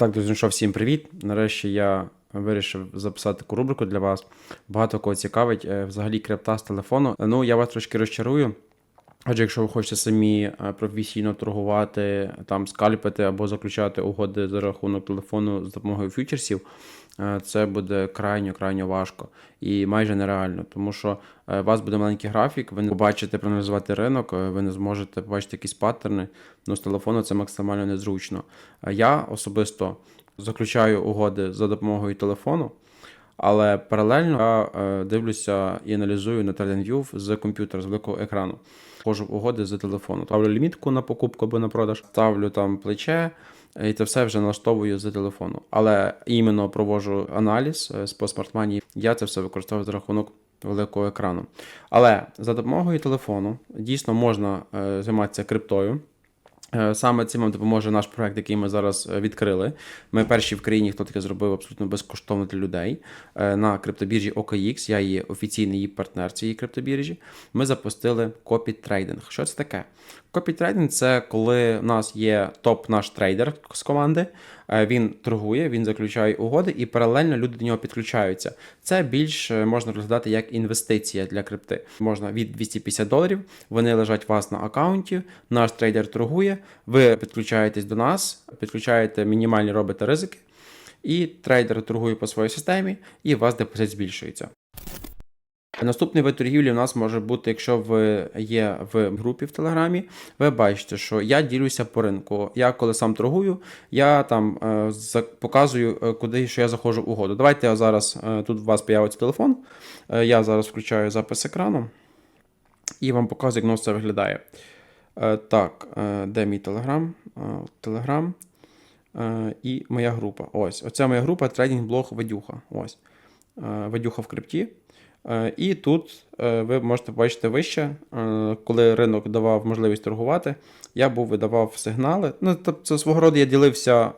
Так, друзі, ну що, всім привіт. Нарешті я вирішив записати таку рубрику для вас. Багато кого цікавить е, взагалі крипта з телефону. Ну, я вас трошки розчарую. Адже якщо ви хочете самі е, професійно торгувати, там скальпити або заключати угоди за рахунок телефону з допомогою фьючерсів, е, це буде крайньо крайньо важко і майже нереально, тому що е, у вас буде маленький графік, ви не побачите проаналізувати ринок, ви не зможете побачити якісь паттерни. Ну, з телефону це максимально незручно. Я особисто заключаю угоди за допомогою телефону. Але паралельно я е, дивлюся і аналізую на TradingView з комп'ютера, з великого екрану. Вхожу в угоди з телефону. Ставлю лімітку на покупку або на продаж, ставлю там плече, е, і це все вже налаштовую з телефону. Але іменно проводжу аналіз е, з по смартмані. Я це все використовую за рахунок великого екрану. Але за допомогою телефону дійсно можна займатися криптою. Е, Саме цим вам допоможе наш проект, який ми зараз е, відкрили. Ми перші в країні, хто таке зробив абсолютно безкоштовно для людей Е, на криптобіржі OKX. Я є офіційний партнер цієї криптобіржі. Ми запустили копі-трейдинг. Що це таке? Копі-трейдинг це коли в нас є топ наш трейдер з команди. Він торгує, він заключає угоди, і паралельно люди до нього підключаються. Це більш можна розглядати як інвестиція для крипти. Можна від 250 доларів. Вони лежать у вас на аккаунті. Наш трейдер торгує. Ви підключаєтесь до нас, підключаєте мінімальні робите ризики, і трейдер торгує по своїй системі, і у вас депозит збільшується. Наступний вид торгівлі у нас може бути, якщо ви є в групі в Телеграмі, ви бачите, що я ділюся по ринку. Я коли сам торгую, я там е, показую, е, куди що я заходжу в угоду. Давайте я зараз е, тут у вас появиться телефон. Е, я зараз включаю запис екрану і вам показую, як воно все виглядає. Е, так, е, де мій Телеграм? Е, Телеграм. І моя група. Ось. Оця моя група трейдинг-блог Ведюха. Ось. Ведюха в крипті. І тут ви можете побачити вище, коли ринок давав можливість торгувати, я був видавав сигнали. Ну, тобто, свого роду я ділився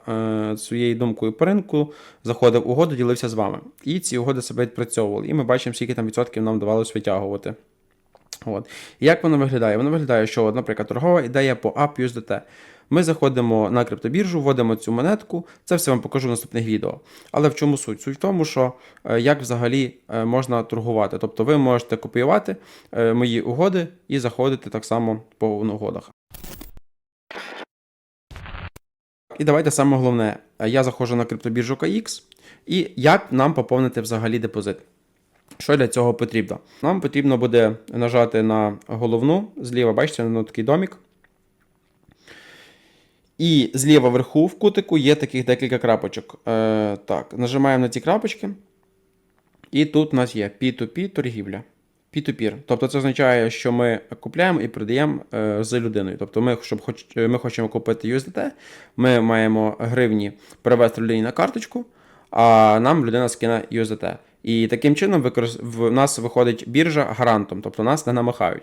своєю думкою по ринку, заходив угоду, ділився з вами. І ці угоди себе відпрацьовували. І ми бачимо, скільки там відсотків нам вдавалося витягувати. От. Як воно виглядає? Воно виглядає, що, наприклад, торгова ідея по UpUSDT. Ми заходимо на криптобіржу, вводимо цю монетку. Це все вам покажу в наступних відео. Але в чому суть? Суть в тому, що е, як взагалі е, можна торгувати. Тобто ви можете копіювати е, мої угоди і заходити так само по угодах. І давайте саме головне. Я заходжу на криптобіржу KX, і як нам поповнити взагалі депозит. Що для цього потрібно? Нам потрібно буде нажати на головну, зліва, бачите, на такий домік. І зліва вверху в кутику є таких декілька крапочок. Е, так, нажимаємо на ці крапочки. І тут у нас є P2P торгівля. P2P. Тобто це означає, що ми купляємо і продаємо е, з людиною. Тобто ми, щоб хоч, е, ми хочемо купити USDT, ми маємо гривні перевести людині на карточку, а нам людина скине USDT. І таким чином використ... в нас виходить біржа гарантом, тобто нас не намахають.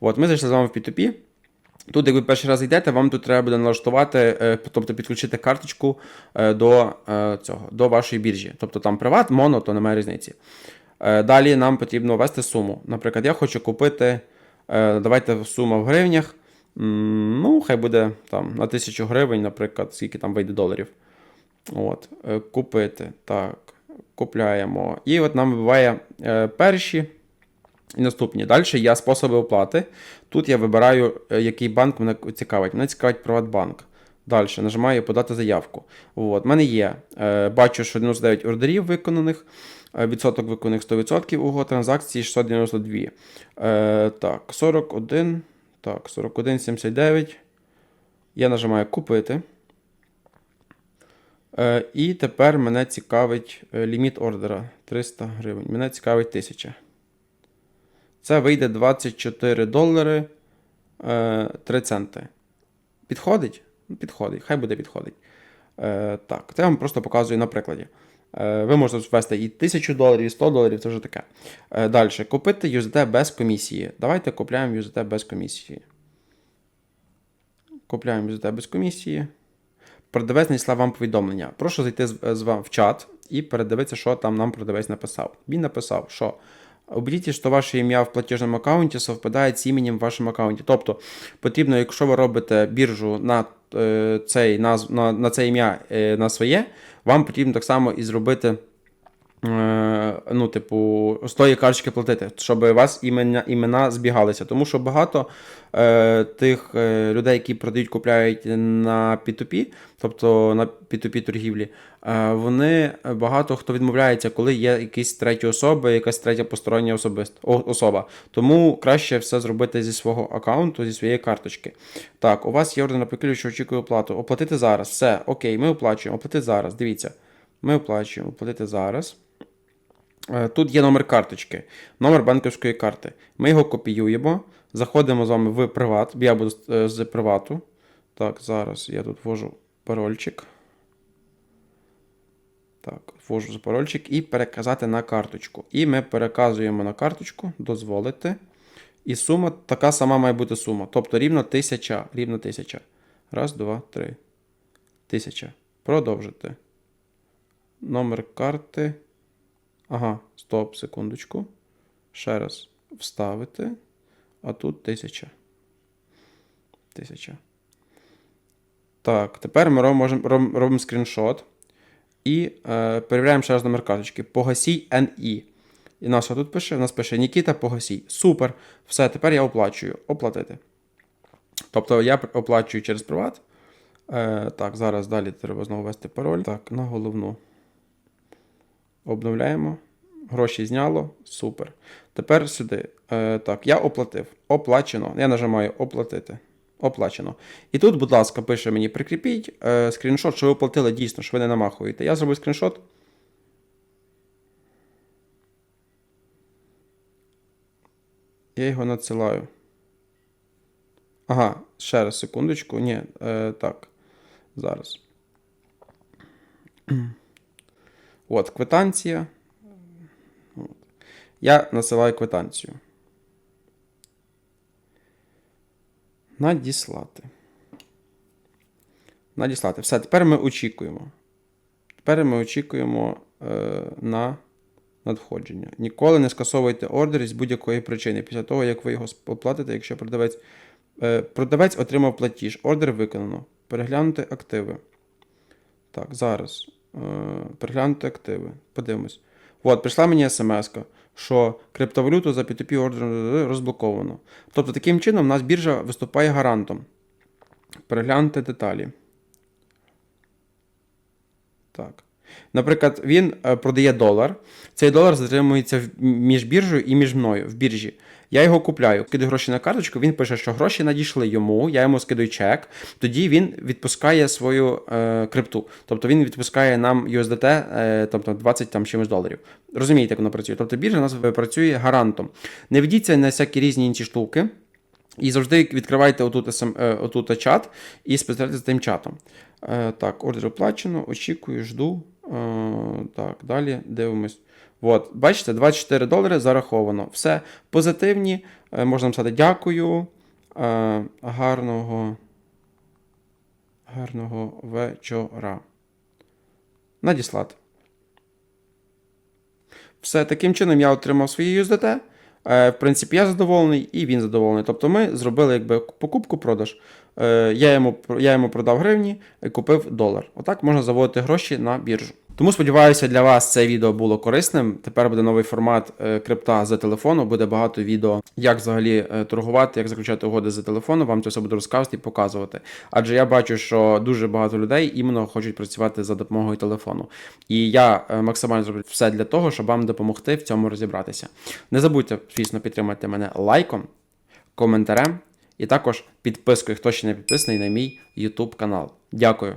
От ми зайшли з вами в P2P. Тут, як ви перший раз йдете, вам тут треба буде налаштувати, е, тобто підключити карточку е, до е, цього, до вашої біржі. Тобто там приват, моно, то немає різниці. Далі нам потрібно ввести суму. Наприклад, я хочу купити, давайте сума в гривнях. Ну, хай буде там на 1000 гривень, наприклад, скільки там вийде доларів. От, купити. Так, купляємо. І от нам вибиває е, перші і наступні. Далі є способи оплати. Тут я вибираю, е, який банк мене цікавить. Мене цікавить Приватбанк. Далі нажимаю подати заявку. От, мене є. Е, бачу, що 99 ордерів виконаних, відсоток виконаних 100%, угод транзакції 692. Е, так, 41. Так, 41,79. Я нажимаю купити. Е, і тепер мене цікавить е, ліміт ордера 300 гривень. Мене цікавить 1000. Це вийде 24 долари е, 3 центи. Підходить? Ну, Підходить, хай буде підходить. Е, так, це я вам просто показую на прикладі. Е, ви можете ввести і 1000 доларів, і 100 доларів, це вже таке. Е, далі, купити USD без комісії. Давайте купляємо USD без комісії. Купляємо USD без комісії. Продавець надіслав вам повідомлення. Прошу зайти з, вам в чат і передивитися, що там нам продавець написав. Він написав, що Убедіть, що ваше ім'я в платіжному аккаунті совпадає з іменем в вашому аккаунті. Тобто потрібно, якщо ви робите біржу на е, цей, назв, на, на це ім'я е, на своє, вам потрібно так само і зробити. Е, Ну, типу, з тої карточки платити, щоб у вас імена, імена збігалися. Тому що багато е, тих е, людей, які продають, купляють на P2P, тобто на P2P торгівлі, е, вони багато хто відмовляється, коли є якісь треті особи, якась третя постороння особист, о- особа. Тому краще все зробити зі свого аккаунту, зі своєї карточки. Так, у вас є ордер на покілю, що очікує оплату. Оплатити зараз. Все, окей, ми оплачуємо. Оплатити зараз. Дивіться. Ми оплачуємо, оплатити зараз. Е, Тут є номер карточки, номер банківської карти. Ми його копіюємо, заходимо з вами в приват. Я буду з- е, привату. Так, зараз я тут ввожу парольчик. Так, ввожу парольчик і переказати на карточку. І ми переказуємо на карточку, дозволити. І сума така сама має бути сума. Тобто рівно 1000. Рівно 1000. Раз, два, три. Тисяча. Продовжити. Номер карти. Ага, стоп, секундочку. Ще раз вставити. А тут тисяча. Тисяча. Так, тепер ми робимо, робимо скріншот. І е, перевіряємо ще раз номер карточки. Погасій NI. І нас що тут пише? У нас пише Нікіта Погасій. Супер. Все, тепер я оплачую. Оплатити. Тобто я оплачую через приват. Е, так, зараз далі треба знову ввести пароль. Так, на головну. Обновляємо. Гроші зняло. Супер. Тепер сюди. Е, так, я оплатив. Оплачено. Я нажимаю оплатити. Оплачено. І тут, будь ласка, пише мені: прикріпіть е, скріншот, що ви оплатили дійсно, що ви не намахуєте. Я зробив скріншот. Я його надсилаю. Ага, ще раз, секундочку. Ні, е, так. Зараз. От, квитанція. От. Я насилаю квитанцію. Надіслати. Надіслати. Все, тепер ми очікуємо. Тепер ми очікуємо е, на надходження. Ніколи не скасовуйте ордер з будь-якої причини. Після того, як ви його оплатите, якщо продавець. Е, продавець отримав платіж. Ордер виконано. Переглянути активи. Так, зараз. Е, переглянути активи. Подивимось. От, прийшла мені смс, що криптовалюту за P2P ордер розблоковано. Тобто, таким чином, у нас біржа виступає гарантом. Переглянути деталі. Так. Наприклад, він е, продає долар. Цей долар затримується між біржею і між мною в біржі. Я його купляю, кидаю гроші на карточку, він пише, що гроші надійшли йому, я йому скидаю чек, тоді він відпускає свою е, крипту. Тобто він відпускає нам USDT, е, тобто 20 там чимось доларів. Розумієте, як воно працює? Тобто біржа у нас працює гарантом. Не ведіться на всякі різні інші штуки. І завжди відкривайте отут, SM, е, отут чат і спостерігайте за тим чатом. Е, так, ордер оплачено, очікую, жду. Е, так, далі дивимось. От, бачите, 24 долари зараховано. Все позитивні. Е, можна написати дякую. Е, гарного, гарного вечора. Надіслати. Все, таким чином я отримав свої USDT. Е, В принципі, я задоволений і він задоволений. Тобто ми зробили якби покупку-продаж. Я йому, я йому продав гривні і купив долар. Отак можна заводити гроші на біржу. Тому сподіваюся, для вас це відео було корисним. Тепер буде новий формат е, крипта за телефону. Буде багато відео, як взагалі е, торгувати, як заключати угоди за телефону. Вам це все буду розказувати і показувати. Адже я бачу, що дуже багато людей іменно хочуть працювати за допомогою телефону. І я е, максимально зроблю все для того, щоб вам допомогти в цьому розібратися. Не забудьте, звісно, підтримати мене лайком, коментарем і також підпискою, хто ще не підписаний на мій YouTube канал. Дякую.